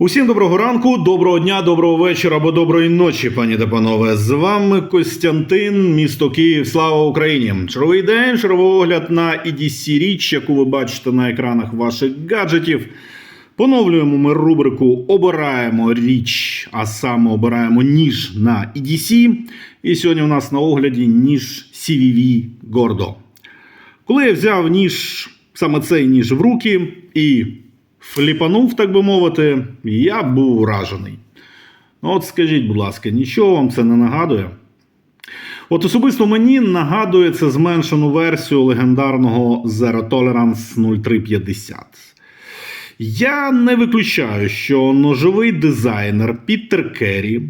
Усім доброго ранку, доброго дня, доброго вечора або доброї ночі, пані та панове. З вами Костянтин, місто Київ. Слава Україні! Черговий день, черговий огляд на EDC річ, яку ви бачите на екранах ваших гаджетів. Поновлюємо ми рубрику Обираємо річ, а саме обираємо ніж на EDC. І сьогодні у нас на огляді ніж CVV Gordo. Коли я взяв ніж, саме цей ніж в руки і фліпанув, так би мовити, я був вражений. Ну, от скажіть, будь ласка, нічого вам це не нагадує? От особисто мені нагадує це зменшену версію легендарного Zero Tolerance 0350. Я не виключаю, що ножовий дизайнер Пітер Керрі,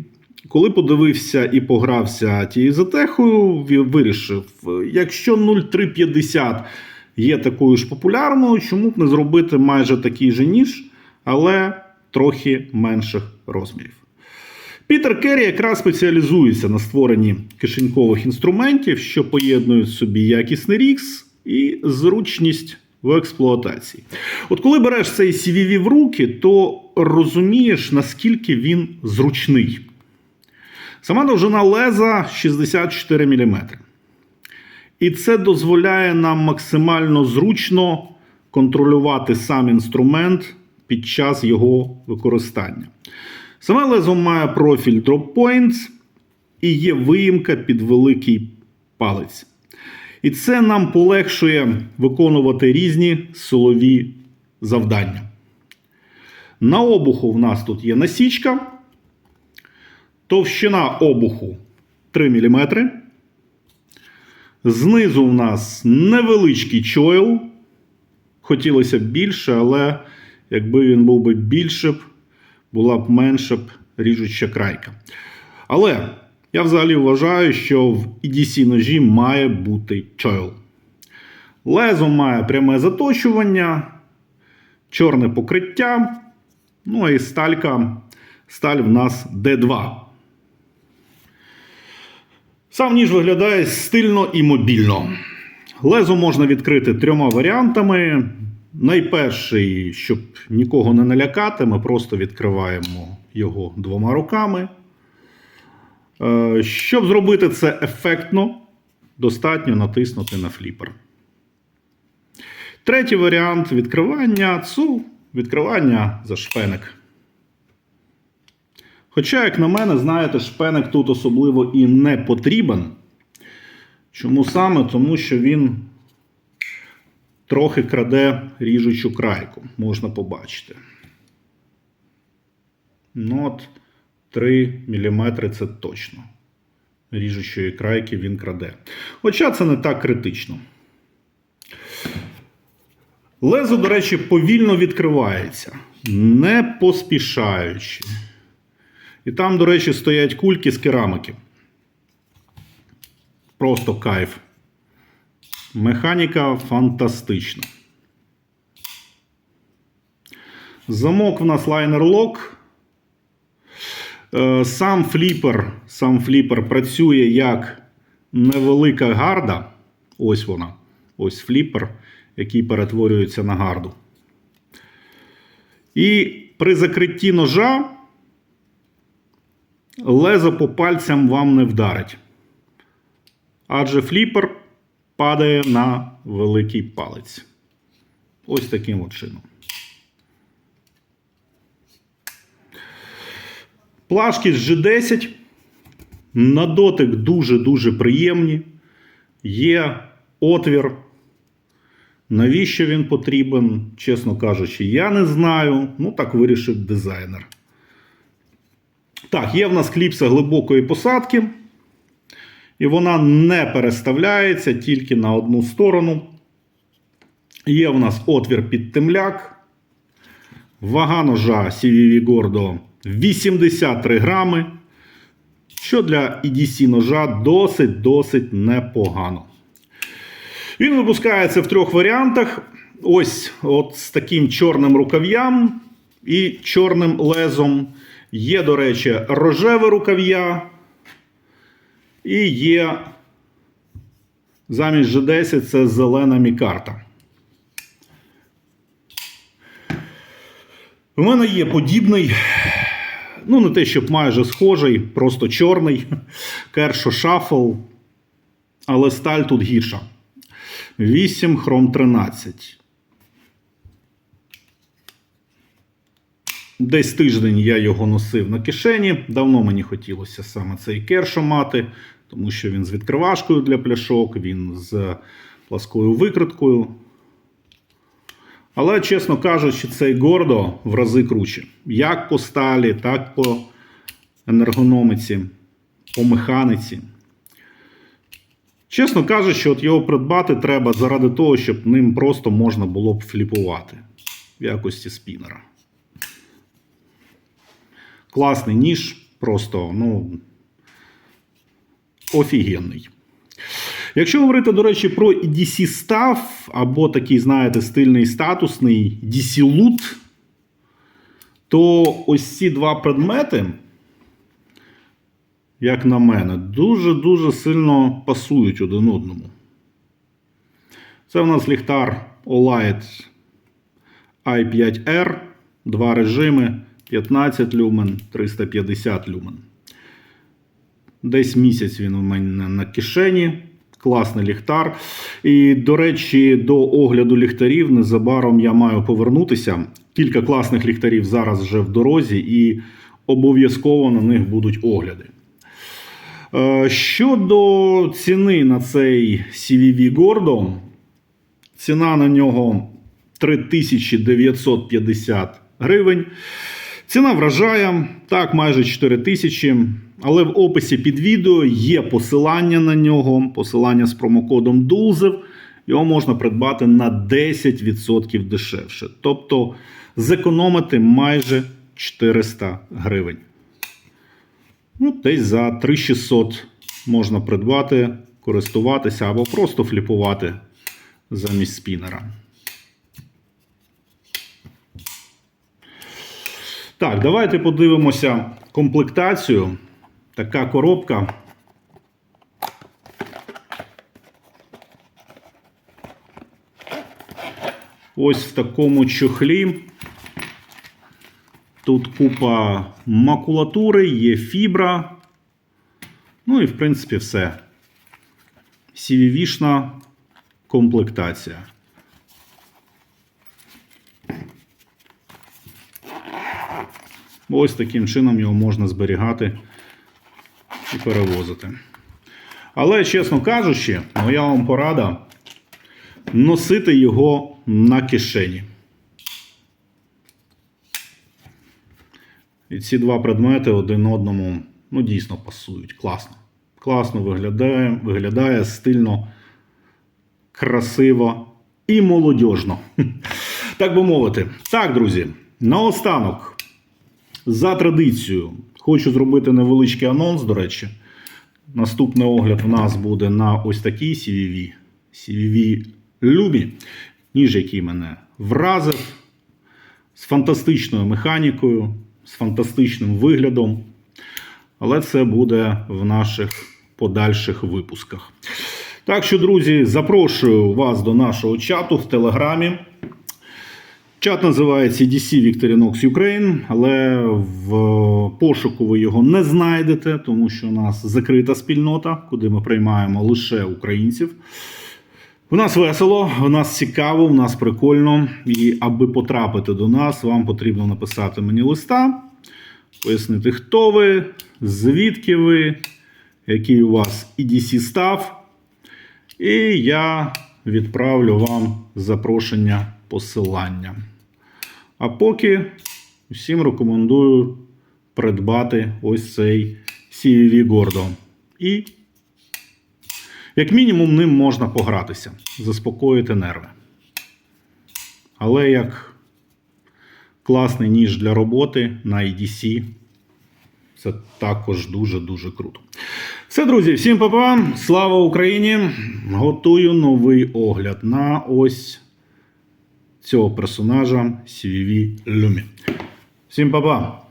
коли подивився і погрався тією затехою, вирішив, якщо 0350 є такою ж популярною, чому б не зробити майже такий же ніж, але трохи менших розмірів. Пітер Керрі якраз спеціалізується на створенні кишенькових інструментів, що поєднують собі якісний рікс і зручність в експлуатації. От коли береш цей CVV в руки, то розумієш, наскільки він зручний. Сама довжина леза 64 мм. І це дозволяє нам максимально зручно контролювати сам інструмент під час його використання. Саме лезо має профіль Drop Points і є виїмка під великий палець. І це нам полегшує виконувати різні силові завдання. На обуху в нас тут є насічка. Товщина обуху 3 мм. Знизу в нас невеличкий чойл. Хотілося б більше, але якби він був би більше, б, була б менша б ріжуча крайка. Але я взагалі вважаю, що в EDC ножі має бути чойл. Лезо має пряме заточування, чорне покриття. Ну і сталька. Сталь в нас D2. Сам ніж виглядає стильно і мобільно. Лезо можна відкрити трьома варіантами. Найперший, щоб нікого не налякати, ми просто відкриваємо його двома руками. Е, Щоб зробити це ефектно, достатньо натиснути на фліпер. Третій варіант відкривання це відкривання за шпеник. Хоча, як на мене, знаєте, шпеник тут особливо і не потрібен. Чому саме? Тому що він трохи краде ріжучу крайку, можна побачити. Ну от 3 мм це точно. Ріжучої крайки він краде. Хоча це не так критично. Лезо, до речі, повільно відкривається, не поспішаючи. І там, до речі, стоять кульки з керамики. Просто кайф. Механіка фантастична. Замок в нас лайнер лок. Е, Сам фліпер, сам фліпер працює як невелика гарда. Ось вона. Ось фліпер, який перетворюється на гарду. І при закритті ножа лезо по пальцям вам не вдарить. Адже фліпер падає на великий палець. Ось таким от чином. Плашки з G10. На дотик дуже-дуже приємні. Є отвір. Навіщо він потрібен, чесно кажучи, я не знаю. Ну, так вирішив дизайнер. Так, є в нас кліпса глибокої посадки. І вона не переставляється тільки на одну сторону. Є в нас отвір під темляк. Вага ножа CVV Gordo 83 грами. Що для EDC ножа досить-досить непогано. Він випускається в трьох варіантах. Ось от з таким чорним рукав'ям і чорним лезом. Є, до речі, рожеве рукав'я. І є замість G10 це зелена мікарта. У мене є подібний, ну не те, щоб майже схожий, просто чорний Кершо Шафл, але сталь тут гірша. 8 хром 13. Десь тиждень я його носив на кишені. Давно мені хотілося саме цей кершо мати, тому що він з відкривашкою для пляшок, він з пласкою викриткою. Але, чесно кажучи, цей гордо в рази круче. Як по сталі, так по енергономіці, по механіці. Чесно кажучи, от його придбати треба заради того, щоб ним просто можна було б фліпувати в якості спінера. Класний ніж, просто ну, офігенний. Якщо говорити, до речі, про DC став або такий, знаєте, стильний статусний DC Loot, то ось ці два предмети, як на мене, дуже-дуже сильно пасують один одному. Це в нас ліхтар Olight i5R, два режими 15 люмен, 350 люмен. Десь місяць він у мене на кишені. Класний ліхтар. І, до речі, до огляду ліхтарів незабаром я маю повернутися. Кілька класних ліхтарів зараз вже в дорозі, і обов'язково на них будуть огляди. Е, Щодо ціни на цей CVV Gordo, ціна на нього 3950 гривень. Ціна вражає, так, майже 4 тисячі. Але в описі під відео є посилання на нього, посилання з промокодом DULZEV. Його можна придбати на 10% дешевше. Тобто зекономити майже 400 гривень. Ну, десь за 3600 можна придбати, користуватися або просто фліпувати замість спінера. Так, давайте подивимося комплектацію. Така коробка. Ось в такому чохлі. Тут купа макулатури, є фібра. Ну і, в принципі, все. CVV-шна комплектація. Ось таким чином його можна зберігати і перевозити. Але, чесно кажучи, моя вам порада носити його на кишені. І ці два предмети один одному ну, дійсно пасують. Класно. Класно виглядає, виглядає стильно, красиво і молодіжно. Так би мовити. Так, друзі, наостанок. За традицією, хочу зробити невеличкий анонс, до речі. Наступний огляд у нас буде на ось такій CVV. CVV Lumі. Ніж, який мене вразив. З фантастичною механікою, з фантастичним виглядом. Але це буде в наших подальших випусках. Так що, друзі, запрошую вас до нашого чату в Телеграмі. Чат називається DC Victorinox Ukraine, але в пошуку ви його не знайдете, тому що у нас закрита спільнота, куди ми приймаємо лише українців. У нас весело, у нас цікаво, у нас прикольно. І аби потрапити до нас, вам потрібно написати мені листа, пояснити, хто ви, звідки ви, який у вас EDC став. І я відправлю вам запрошення посилання. А поки всім рекомендую придбати ось цей CVV Gordo. І, як мінімум, ним можна погратися, заспокоїти нерви. Але як класний ніж для роботи на EDC, це також дуже-дуже круто. Все, друзі, всім па-па, Слава Україні! Готую новий огляд на ось цього персонажа CVV Люмі. Всім па-па!